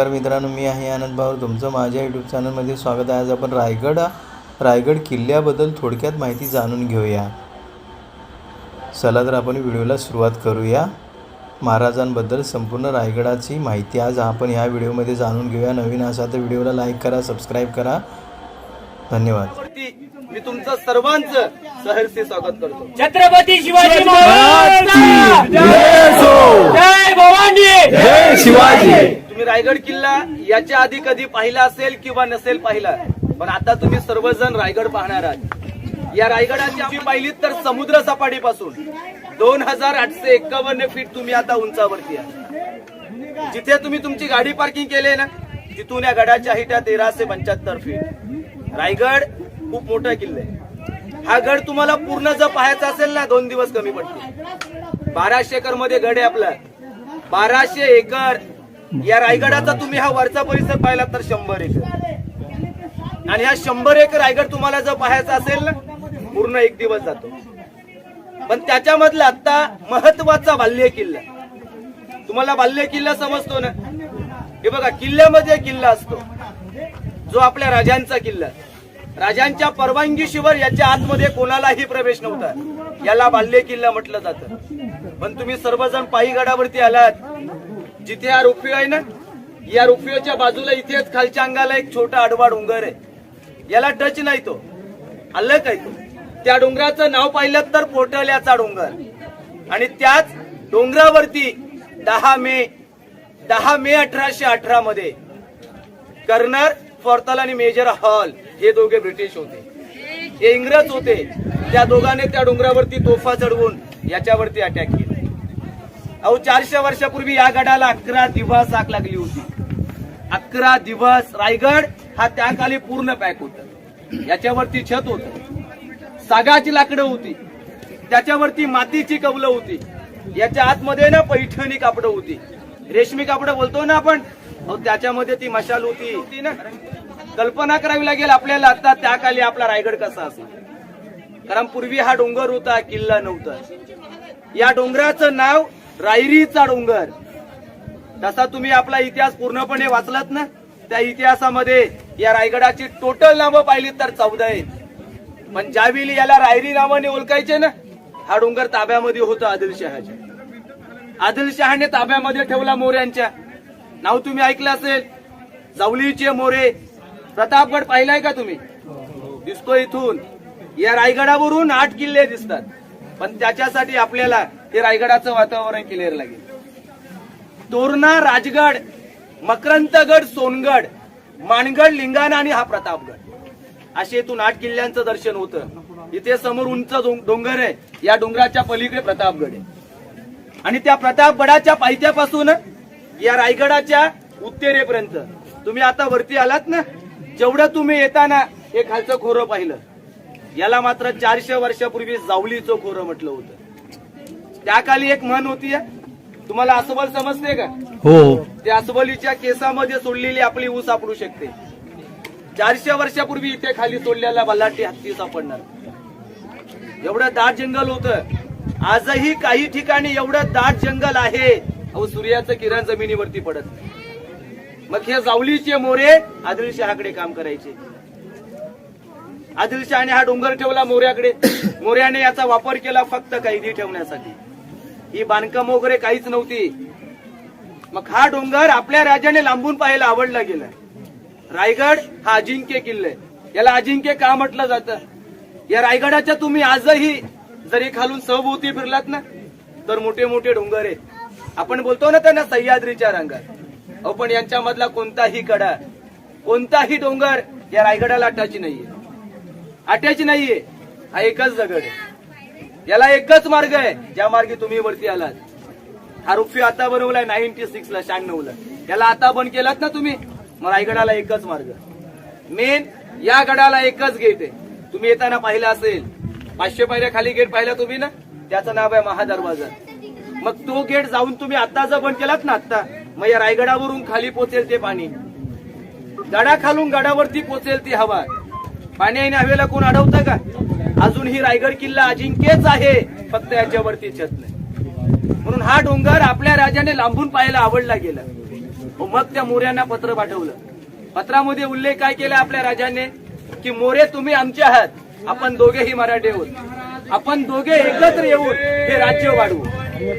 नमस्कार मित्रांनो मी आहे आनंद भाऊ तुमचं माझ्या यूट्यूब चॅनलमध्ये स्वागत आहे. आज आपण रायगड रायगड किल्ल्याबद्दल थोडक्यात माहिती जाणून घेऊया. चला तर आपण व्हिडिओला सुरुवात करूया. महाराजांबद्दल संपूर्ण रायगडाची माहिती आज आपण ह्या व्हिडिओमध्ये जाणून घेऊया. नवीन असाल तर व्हिडिओला लाईक करा सबस्क्राईब करा. धन्यवाद. मी तुमचं सर्वांचं सहर्षी स्वागत करतो. छत्रपती शिवाजी महाराज जय भवानी. जय शिवाजी. तुम्ही रायगड किल्ला याच्या आधी कधी पाहिला असेल किंवा नसेल पाहिला पण आता तुम्ही सर्वजण रायगड पाहणार आहात. या रायगडाची आम्ही पाहिलीत तर समुद्र सपाटीपासून. दोन हजार आठशे एक्कावन्न फीट तुम्ही आता उंचावरती आहात. जिथे तुम्ही तुमची गाडी पार्किंग केली ना तिथून या गडाच्या हिट्या तेराशे पंच्याहत्तर फीट. रायगड खूप मोठा किल्ला आहे. हा गड तुम्हाला पूर्ण जर पाहायचा असेल ना दोन दिवस कमी पडतील. बाराशे एकरमध्ये गड आहे आपला. बाराशे एकर या रायगडाचा तुम्ही हा वरचा परिसर पाहिला तर शंभर एकर. आणि हा शंभर एकर रायगड तुम्हाला जर पाहायचा असेल ना पूर्ण एक दिवस जातो. पण त्याच्यामधला आता महत्त्वाचा बाल्य किल्ला. तुम्हाला बाल्य किल्ला समजतो ना? हे बघा किल्ल्यामध्ये किल्ला असतो. जो आपल्या राजांचा किल्ला. राजांच्या परवानगीशिवाय याच्या आतमध्ये कोणालाही प्रवेश नव्हता. याला बाल्य किल्ला म्हटलं जातं. पण तुम्ही सर्वजण पायी गडावरती आलात. जिथे हा रोपवे आहे ना या रोपवेच्या बाजूला इथेच खालच्या अंगाला एक छोटा आडवा डोंगर आहे. याला टच नाही तो. आलं काय तो त्या डोंगराचं नाव पाहिलं तर पोटल्याचा डोंगर. आणि त्याच डोंगरावरती दहा मे दहा मे अठराशे अठरा मध्ये कर्नर फॉर्थल आणि मेजर हॉल हे दोघे ब्रिटिश होते. हे इंग्रज होते. त्या दोघांनी त्या डोंगरावरती तोफा चढवून याच्यावरती अटॅक केला. अहो चारशे वर्षापूर्वी या गडाला अकरा दिवस आग लागली होती. अकरा दिवस रायगड हा त्या काली पूर्ण पॅक होत. याच्यावरती छत होत. सागाची लाकडं होती. त्याच्यावरती मातीची कवलं होती. याच्या आतमध्ये ना पैठणी कापडं होती. रेशमी कापडं बोलतो ना आपण? अहो त्याच्यामध्ये ती मशाल होती. ती ना कल्पना करावी लागेल आपल्याला आता त्या काली आपला रायगड कसा असेल. कारण पूर्वी हा डोंगर होता किल्ला नव्हता. या डोंगराचं नाव रायरीचा डोंगर. तसा तुम्ही आपला इतिहास पूर्णपणे वाचलात ना? त्या इतिहासामध्ये या रायगडाची टोटल नावं पाहिली तर चौदा आहेत. पण ज्यावेळी याला रायरी नावाने ओळखायचे ना हा डोंगर ताब्यामध्ये होता आदिलशहाच्या आदिलशहाने ताब्यामध्ये ठेवला मोऱ्यांच्या. नाव तुम्ही ऐकलं असेल? जावलीचे मोरे. प्रतापगड पाहिलाय का तुम्ही? दिसतो इथून. या रायगडावरून आठ किल्ले दिसतात. पण त्याच्यासाठी आपल्याला हे रायगडाचं वातावरण क्लिअर लागेल. तोरणा राजगड मकरंतगड सोनगड मानगड लिंगाणा आणि हा प्रतापगड. असे इथून आठ किल्ल्यांचं दर्शन होतं. इथे समोर उंच डोंग- डोंगर आहे. या डोंगराच्या पलीकडे प्रतापगड आहे. आणि त्या प्रतापगडाच्या पायथ्यापासून या रायगडाच्या उत्तरेपर्यंत. तुम्ही आता वरती आलात ना? जेवढं तुम्ही येताना हे खालचं खोरं पाहिलं याला मात्र चारशे वर्षापूर्वी जावलीचं खोरं म्हटलं होतं. त्या काली एक म्हण होती. तुम्हाला अस्वल समजते का? हो. त्या अस्वलीच्या केसामध्ये सोडलेली आपली ऊस सापडू शकते. चारशे वर्षापूर्वी इथे खाली सोडलेला बल्लाटी हत्ती सापडणार. एवढं दाट जंगल होतं. आजही काही ठिकाणी एवढं दाट जंगल आहे. अहो सूर्याचं किरण जमिनीवरती पडत. मग हे जावलीचे मोरे आदिलशहाकडे काम करायचे. आदिलशहाने हा डोंगर ठेवला मोऱ्याकडे. मोऱ्याने याचा वापर केला फक्त कैदी ठेवण्यासाठी. ही बांधकाम वगैरे काहीच नव्हती. मग हा डोंगर आपल्या राजाने लांबून पाहायला आवडला गेलाय रायगड हा अजिंक्य किल्ला. आहे याला अजिंक्य का म्हटलं जातं? या रायगडाच्या तुम्ही आजही जरी खालून सहभोवती फिरलात ना तर मोठे मोठे डोंगर आहेत. आपण बोलतो ना त्यांना सह्याद्रीच्या रंगात. अहो पण यांच्यामधला कोणताही कडा कोणताही डोंगर या रायगडाला अटॅच नाहीये. अटॅच नाहीये. हा एकच दगड आहे. याला एकच मार्ग आहे ज्या मार्गे तुम्ही वरती आलात. हा रुपये आता बनवलाय नाईन्टी सिक्स ला शहाण्णव ला याला आता बंद केलात ना तुम्ही? मग रायगडाला एकच मार्ग. मेन या गडाला एकच गेट आहे. तुम्ही येताना पाहिलं असेल पाचशे पायऱ्या खाली गेट पाहिला तुम्ही ना? त्याचं नाव आहे महादरवाजा. मग तो गेट जाऊन तुम्ही आता जर बंद केलात ना आता मग या रायगडावरून खाली पोचेल ते पाणी. गडाखालून गडावरती पोचेल ती हवा. पाणी आणि हवेला कोण अडवतं का? अजून ही रायगड किल्ला अजिंक्यच आहे फक्त याच्यावरती छत नाही. म्हणून हा डोंगर आपल्या राजाने लांबून पाहायला आवडला गेला. मग त्या मोऱ्यांना पत्र पाठवलं. पत्रामध्ये उल्लेख काय केला आपल्या राजाने? की मोरे तुम्ही आमचे आहात. आपण दोघेही मराठी आहोत. आपण दोघे एकत्र येऊन हे राज्य वाढवू.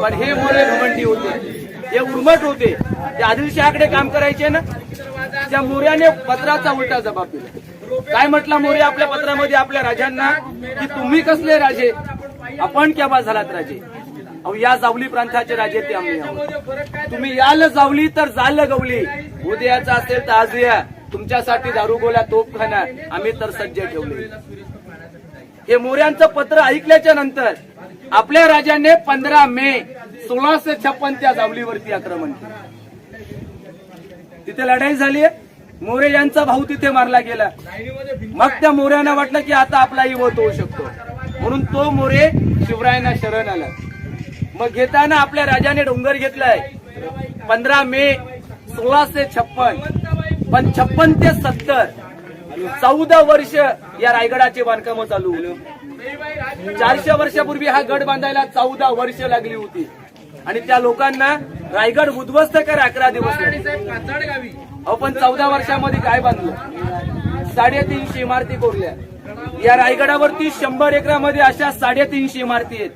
पण हे मोरे घमंडी होते. हे उर्मट होते. ते आदिलशहाकडे काम करायचे ना? त्या मोऱ्याने पत्राचा उलटा जबाब दिला. काय म्हटला मोरे आपल्या पत्रामध्ये आपल्या राजांना? की तुम्ही कसले राजे? आपण केव्हा झालात राजे? अहो या जावली प्रांताचे राजे ते आम्ही आहोत. तुम्ही याल जावली तर जाल गवली. उद्याचा असेल तर आज या. तुमच्यासाठी दारू तोप खाणार आम्ही तर सज्ज ठेवले. हे मोऱ्यांचं पत्र ऐकल्याच्या नंतर आपल्या राजाने पंधरा मे सोळाशे छप्पन त्या जावलीवरती आक्रमण केलं. तिथे लढाई झाली मोरे यांचा भाऊ तिथे मारला गेला. मग त्या मोऱ्यांना वाटलं की आता आपलाही वध होऊ शकतो. म्हणून तो मोरे शिवरायांना शरण आला. मग घेताना आपल्या राजाने डोंगर घेतलाय. पंधरा मे सोळाशे छप्पन. पण छप्पन ते सत्तर. चौदा वर्ष या रायगडाचे बांधकाम चालू चारशे वर्षापूर्वी हा गड बांधायला चौदा वर्ष लागली होती. आणि त्या लोकांना रायगड उद्ध्वस्त कर अकरा दिवस आपण अहो पण चौदा वर्षामध्ये काय बांधलं? साडेतीनशे इमारती कोरल्या. या रायगडावरती शंभर एकरामध्ये अशा साडेतीनशे इमारती आहेत.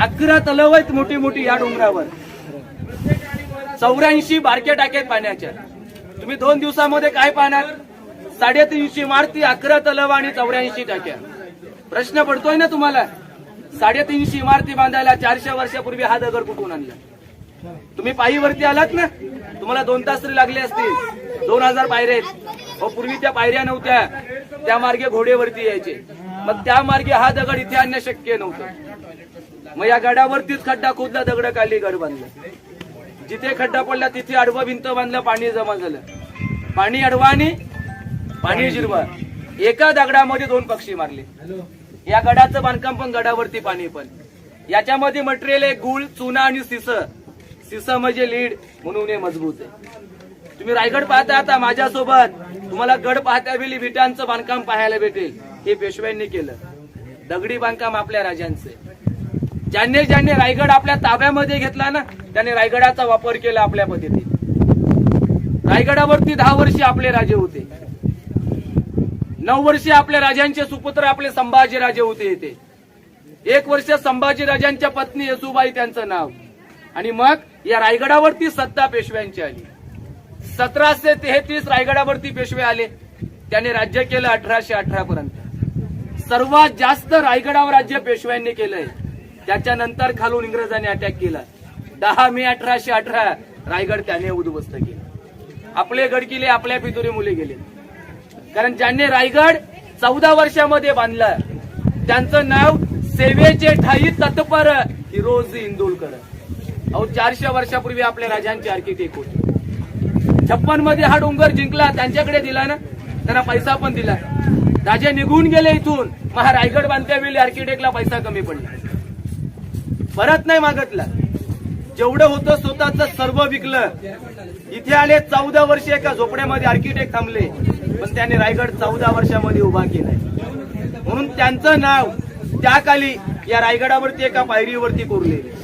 अकरा तलाव आहेत मोठी मोठी या डोंगरावर. चौऱ्याऐंशी बारक्या टाक्यात पाण्याच्या. तुम्ही दोन दिवसामध्ये काय पाहणार? साडेतीनशे इमारती अकरा तलाव आणि चौऱ्याऐंशी टाक्या. प्रश्न पडतोय ना तुम्हाला? साडेतीनशे इमारती बांधायला चारशे वर्षापूर्वी हा दगड कुठून आणला? तुम्ही पायीवरती आलात ना? तुम्हाला दोन तास तरी लागले असतील. दोन हजार पायऱ्या आहेत. व पूर्वी त्या पायऱ्या नव्हत्या. त्या मार्गे घोडेवरती यायचे. मग त्या मार्गे हा दगड इथे आणणं शक्य नव्हतं. मग या गडावरतीच खड्डा खोदला दगड काढली गड बांधलं. जिथे खड्डा पडला तिथे आडवं भिंत बांधलं पाणी जमा झालं. पाणी आडवा आणि पाणी जिरवा. एका दगडामध्ये दोन पक्षी मारले. या गडाचं बांधकाम पण गडावरती पाणी पण. याच्यामध्ये मटेरियल आहे गुळ चुना आणि सिसं. सिसा म्हणजे लीड म्हणून हे मजबूत आहे. तुम्ही रायगड पाहता आता माझ्यासोबत. तुम्हाला गड पाहता वेळी विटांचं बांधकाम पाहायला भेटेल. हे पेशव्यांनी केलं. दगडी बांधकाम आपल्या राजांचे. ज्यांनी ज्यांनी रायगड आपल्या ताब्यामध्ये घेतला ना त्याने रायगडाचा वापर केला आपल्या पद्धतीने. रायगडावरती दहा वर्षे आपले राजे होते. नऊ वर्षे आपल्या राजांचे सुपुत्र आपले संभाजी राजे होते येते एक वर्ष संभाजी राजांच्या पत्नी येसुबाई त्यांचं नाव. आणि मग या रायगडावरती सत्ता पेशव्यांची आली. सतराशे तेहतीस रायगडावरती पेशवे आले. त्याने राज्य केलं अठराशे अठरा पर्यंत. सर्वात जास्त रायगडावर राज्य पेशव्यांनी केलंय. त्याच्यानंतर खालून इंग्रजांनी अटॅक केला. दहा मे अठराशे अठरा रायगड त्याने उद्ध्वस्त केला. आपले गड किल्ले आपल्या पितुरी मुले गेले. कारण ज्यांनी रायगड चौदा वर्षामध्ये बांधला त्यांचं नाव सेवेचे ठाई तत्पर हिरोजी इंदोलकर. अहो चारशे वर्षापूर्वी आपल्या राजांचे आर्किटेक्ट होते. छप्पनमध्ये हा डोंगर जिंकला त्यांच्याकडे दिला ना त्यांना पैसा पण दिला. राजे निघून गेले इथून मग हा रायगड बांधत्या वेळी आर्किटेक्टला पैसा कमी पडला. परत नाही मागतला. जेवढं होतं स्वतःच सर्व विकलं. इथे आले चौदा वर्ष एका झोपड्यामध्ये आर्किटेक्ट थांबले पण त्याने रायगड चौदा वर्षामध्ये उभा केलाय. म्हणून त्यांचं नाव त्या काली या रायगडावरती एका पायरीवरती कोरलेलं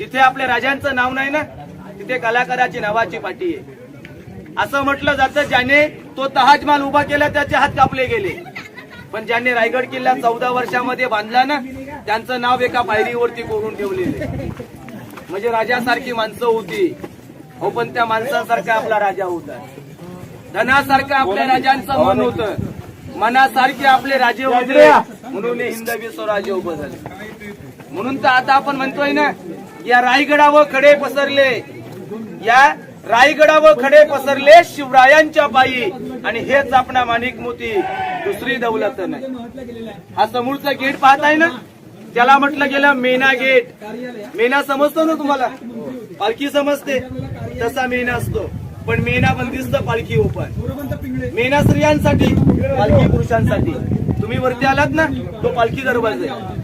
जिथे आपल्या राजांचं नाव नाही ना तिथे कलाकाराची नावाची पाठी आहे. असं म्हटलं जातं ज्याने तो तहाजमाल उभा केला त्याचे हात कापले गेले. पण ज्यांनी रायगड किल्ला चौदा वर्षामध्ये बांधला ना त्यांचं नाव एका पायरीवरती कोरून ठेवलेले म्हणजे राजासारखी माणसं होती. हो पण त्या माणसासारखा आपला राजा होता. धनासारखं आपल्या राजांचं मन होतं. मनासारखे आपले राजे होते. म्हणून हिंदवी स्वराज्य उभं झाले. म्हणून तर आता आपण म्हणतोय ना या रायगडावर खडे पसरले. या रायगडावर खडे पसरले शिवरायांच्या पायी. आणि हेच आपणा माणिक मोती. दुसरी दौलत नाही. हा समोरचा गेट पाहताय ना? त्याला म्हटलं गेलं मेना गेट मेना समजतो ना तुम्हाला? पालखी समजते. तसा मेना असतो. पण मेना बंदिस्त पालखी ओपन. मेना स्त्रियांसाठी पालखी पुरुषांसाठी. तुम्ही वरती आलात ना? तो पालखी दरवाजा आहे.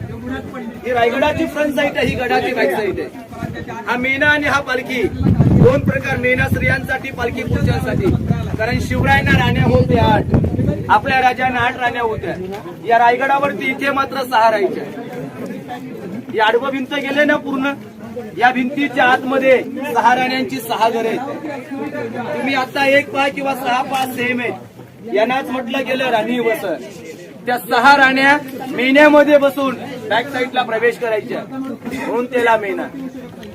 ही रायगडाची फ्रंट साईड आहे ही गडाची बॅक साईड आहे. हा मेना आणि हा पालखी. दोन प्रकार मेना स्त्रियांसाठी पालखी पुरुषांसाठी. कारण शिवरायांना राण्या होत्या आठ. आपल्या राजांना आठ राण्या होत्या. या रायगडावरती इथे मात्र सहा राहायच्या या आडवं भिंत गेले ना पूर्ण? या भिंतीच्या आतमध्ये सहा राण्यांची सहा घरे आहेत. तुम्ही आता एक पाय किंवा सहा पाच सेम आहेत यांनाच म्हटलं गेलं राणी वसर त्या सहा राण्या मेन्यामध्ये बसून बॅक साईडला प्रवेश करायच्या म्हणून त्याला मेना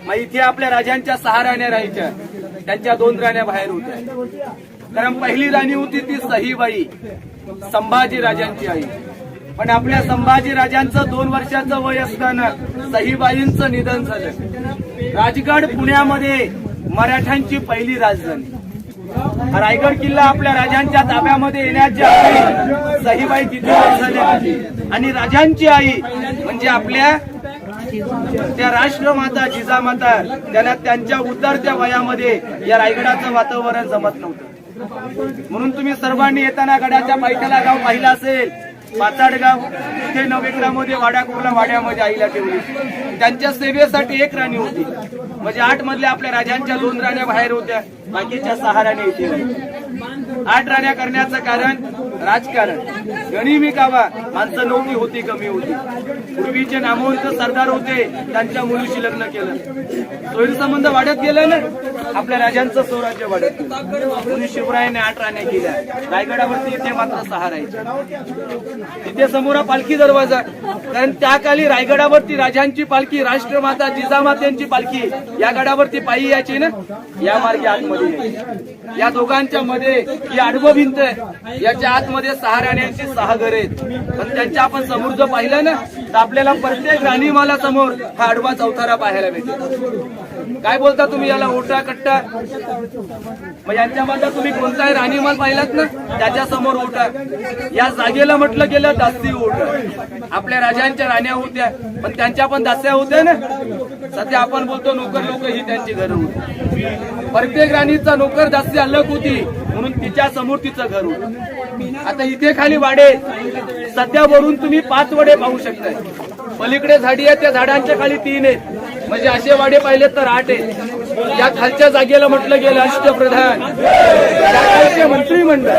मग इथे आपल्या राजांच्या सहा राण्या राहायच्या. त्यांच्या दोन राण्या बाहेर होत्या. कारण पहिली राणी होती ती सहीबाई संभाजी राजांची आई. पण आपल्या संभाजी राजांचं दोन वर्षाचं वय असताना सहीबाईंचं निधन झालं. राजगड पुण्यामध्ये मराठ्यांची पहिली राजधानी. रायगड किल्ला आपल्या राजांच्या ताब्यामध्ये येण्याची आई सहीबाई तिथे आणि राजांची आई म्हणजे आपल्या त्या राष्ट्रमाता जिजामाता त्यांना त्यांच्या उतरत्या वयामध्ये या रायगडाचं वातावरण जमत नव्हतं. म्हणून तुम्ही सर्वांनी येताना गडाच्या पायथ्याला गाव पाहिला असेल पाचाडगाव इथे नवेकरामध्ये वाड्या कुर्ला वाड्यामध्ये आईला ठेवली. त्यांच्या सेवेसाठी एक राणी होती. म्हणजे आठ मधल्या आपल्या राजांच्या दोन राण्या बाहेर होत्या बाकीच्या सहा राण्या इथे आठ राण्या करण्याचं कारण राजकारण. गणिमी कावा माणसं नव्हती होती कमी होती. पूर्वीचे नामवंत सरदार होते त्यांच्या मुलीशी लग्न केलं. सोयीसंबंध वाढत गेलं ना? आपल्या राजांचं स्वराज्य वाढत गेलं. शिवरायाने आठ राण्या केल्या. रायगडावरती इथे मात्र सहा राहायचे इथे समोर पालखी दरवाजा. कारण त्या काली रायगडावरती राजांची पालखी राष्ट्रमाता जिजामात्यांची पालखी या गडावरती पायी यायची ना? या मार्गे आतमध्ये या दोघांच्या मध्ये ही आडवं भिंत आहे. याच्या मध्ये सहा राण्यांची सहा घर आहेत. पण त्यांच्या आपण समोर जर पाहिलं ना तर आपल्याला प्रत्येक राणीमाला समोर हा आडवा चौथारा पाहायला भेटेल काय बोलता तुम्ही याला? ओटा कट्टा? मग यांच्यामध्ये तुम्ही कोणताही राणीमाल पाहिलात ना त्याच्यासमोर ओटा या जागेला म्हटलं गेलं दासी ओट आपल्या राजांच्या राण्या होत्या पण त्यांच्या पण दास्या होत्या ना. सध्या आपण बोलतो नोकर लोक ही त्यांची घर होती. प्रत्येक राणीचा नोकर दासी अलग होती म्हणून तिच्या समोर तिचं घर होत. आता इथे खाली वाडे. सध्या वरून तुम्ही पाच वडे पाहू शकताय. पलीकडे झाडी आहे त्या झाडांच्या खाली तीन आहेत. म्हणजे असे वाडे पाहिले तर आठ आहेत. या खालच्या जागेला म्हटलं गेलं अष्टप्रधान या खालचे मंत्रिमंडळ.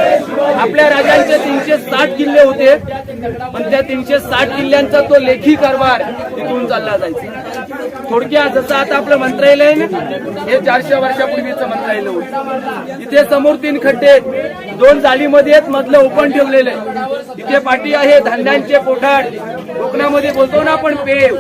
आपल्या राजांचे तीनशे साठ किल्ले होते पण त्या तीनशे साठ किल्ल्यांचा तो लेखी कारभार तिथून चालला जायचा. थोडक्यात जसं आता आपलं मंत्रालय आहे ना हे चारशे वर्षापूर्वीचं मंत्रालय होतं. इथे समोर तीन खड्डे आहेत. दोन जाळीमध्ये आहेत मधलं ओपन ठेवलेलं आहे. इथे पाठी आहे धान्यांचे पोठाड कोकणामध्ये बोलतो ना आपण पेव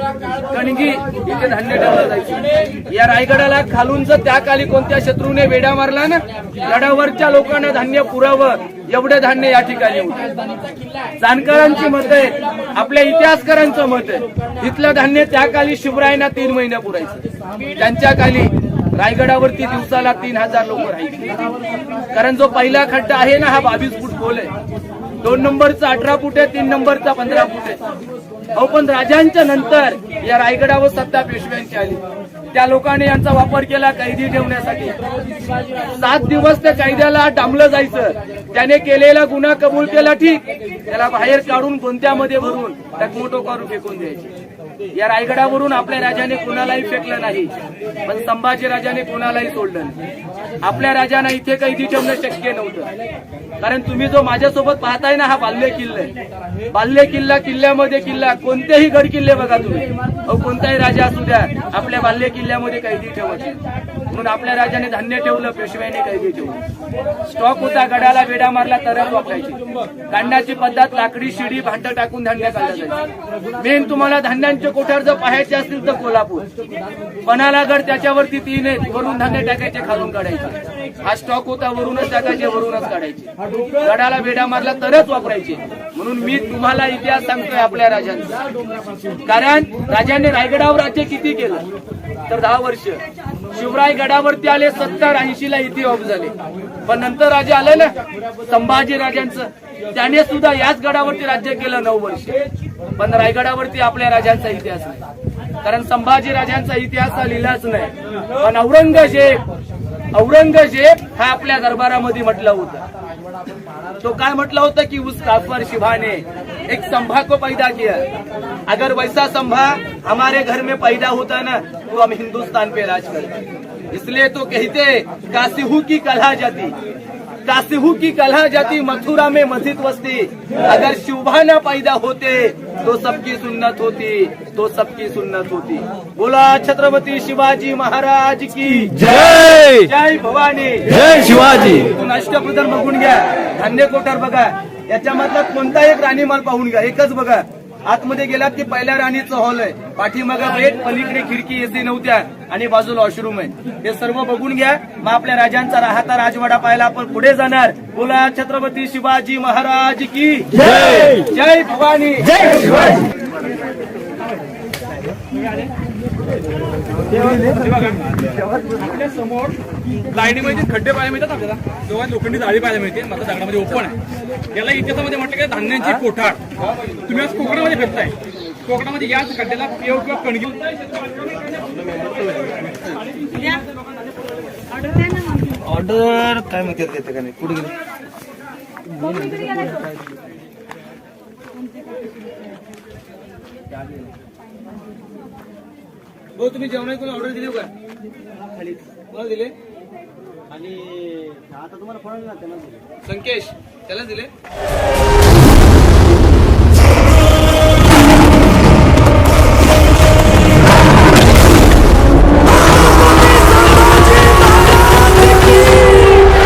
कणगी इथे धान्य ठेवलं जायचं. या रायगडाला खालून जर त्या काली कोणत्या शत्रूने वेढा मारला ना गडावरच्या लोकांना धान्य पुरावं. एवढं धान्य या ठिकाणी होतं. जाणकारांची मत आहे आपल्या इतिहासकारांचं मत आहे. इथलं धान्य त्या काली शिवरायांना तीन महिने पुरायचं. त्यांच्या काली रायगडावरती दिवसाला तीन हजार लोक राहायचे. कारण जो पहिला खड्डा आहे ना हा बावीस फूट खोल आहे. दोन नंबरचा अठरा फूट आहे तीन नंबरचा पंधरा फूट आहे. अहो पण राजांच्या नंतर या रायगडावर सत्ता पेशव्यांची आली. त्या लोकांनी यांचा वापर केला कैदी ठेवण्यासाठी. सात दिवस त्या कैद्याला डांबलं जायचं. त्याने केलेला गुन्हा कबूल केला ठीक. त्याला बाहेर काढून गोंत्यामध्ये भरून टकमोटो करून फेकून द्यायचे. या रायगडावरून आपल्या राजाने कोणालाही फेकलं नाही पण संभाजी राजाने कोणालाही सोडलं नाही. आपल्या राजांना इथे कैदी ठेवणं शक्य नव्हतं. कारण तुम्ही जो माझ्यासोबत पाहताय ना हा बाल्य किल्ला आहे. बाल्य किल्ला किल्ल्यामध्ये किल्ला कोणतेही गड किल्ले बघा तुम्ही. अहो कोणताही राजा असू द्या आपल्या बाल्य किल्ल्यामध्ये कैदी ठेवत म्हणून आपल्या राजाने धान्य ठेवलं पेशव्याने काही ठेवलं. स्टॉक होता गडाला वेडा मारला तरच वापरायची. काढण्याची पद्धत लाकडी शिडी भांड टाकून धान्य काढलं मेन तुम्हाला धान्यांचे कोठार जर पाहायचे असतील तर कोल्हापूर. पणाला गड त्याच्यावरती तीन आहेत वरून धान्य टाकायचे खालून काढायचे. हा स्टॉक होता वरूनच टाकायचे वरूनच काढायचे. गडाला बेडा मारला तरच वापरायचे. म्हणून मी तुम्हाला इतिहास सांगतोय आपल्या राजांचा. कारण राजाने रायगडावर राज्य किती केलं? तर दहा वर्ष. शिवराय गडावरती आले सत्तर ऐंशी ला इथे ऑफ झाले. पण नंतर राजा आले ना संभाजी राजांचं. त्याने सुद्धा याच गडावरती राज्य केलं नऊ वर्ष. पण रायगडावरती आपल्या राजांचा इतिहास नाही. कारण संभाजी राजांचा इतिहास हा लिहिलाच नाही. पण औरंगजेब औरंगजेब हा आपल्या दरबारामध्ये म्हटलं होतं. तो काय म्हटलं होतं की उस काफर शिभाने एक संभा को पैदा किया. अगर वैसा संभा हमारे घर में पैदा होता ना तो हम हिंदुस्तान पे राज करते। इसलिए तो कहते कासिहू की कला जाती। कासिहू की कलह जाती मथुरा में मस्जिद वस्ती। अगर शुभाना पैदा होते तो सबकी सुन्नत होती तो सबकी सुन्नत होती। बोला छत्रपती शिवाजी महाराज की जय। जय भवानी। जय शिवाजी। इथून अष्टप्रधान बघून घ्या धान्य कोठार बघा याच्यामधला कोणता एक राणीमाल पाहून घ्या एकच बघा. आतमध्ये गेलात की पहिल्या राणीचं हॉल आहे. पाठीमागा बेड पलीकडे खिडकी एसी नव्हत्या. आणि बाजूला वॉशरूम आहे. हे सर्व बघून घ्या. मग आपल्या राजांचा राहता राजवाडा पाहायला आपण पुढे जाणार. बोला छत्रपती शिवाजी महाराज की जय! जय भवानी! जय शिवाजी! आपल्यासमोर लाईनीमध्ये खड्डे पाहायला मिळतात आपल्याला. तेव्हा लोखंडी जाळी पाहायला मिळते. मात्र दगडामध्ये ओपन आहे. याला इतिहासामध्ये म्हटलं की धान्यांची कोठार. तुम्ही आज कोकणामध्ये फिरताय. कोकणामध्ये याच खड्ड्याला पेव किंवा कणगी ऑर्डर काय म्हणतात देते का नाही कुठे गेले? हो तुम्ही जेवणाची कोणी ऑर्डर दिली का? कोणाला दिले? आणि आता तुम्हाला संकेश. त्याला दिले.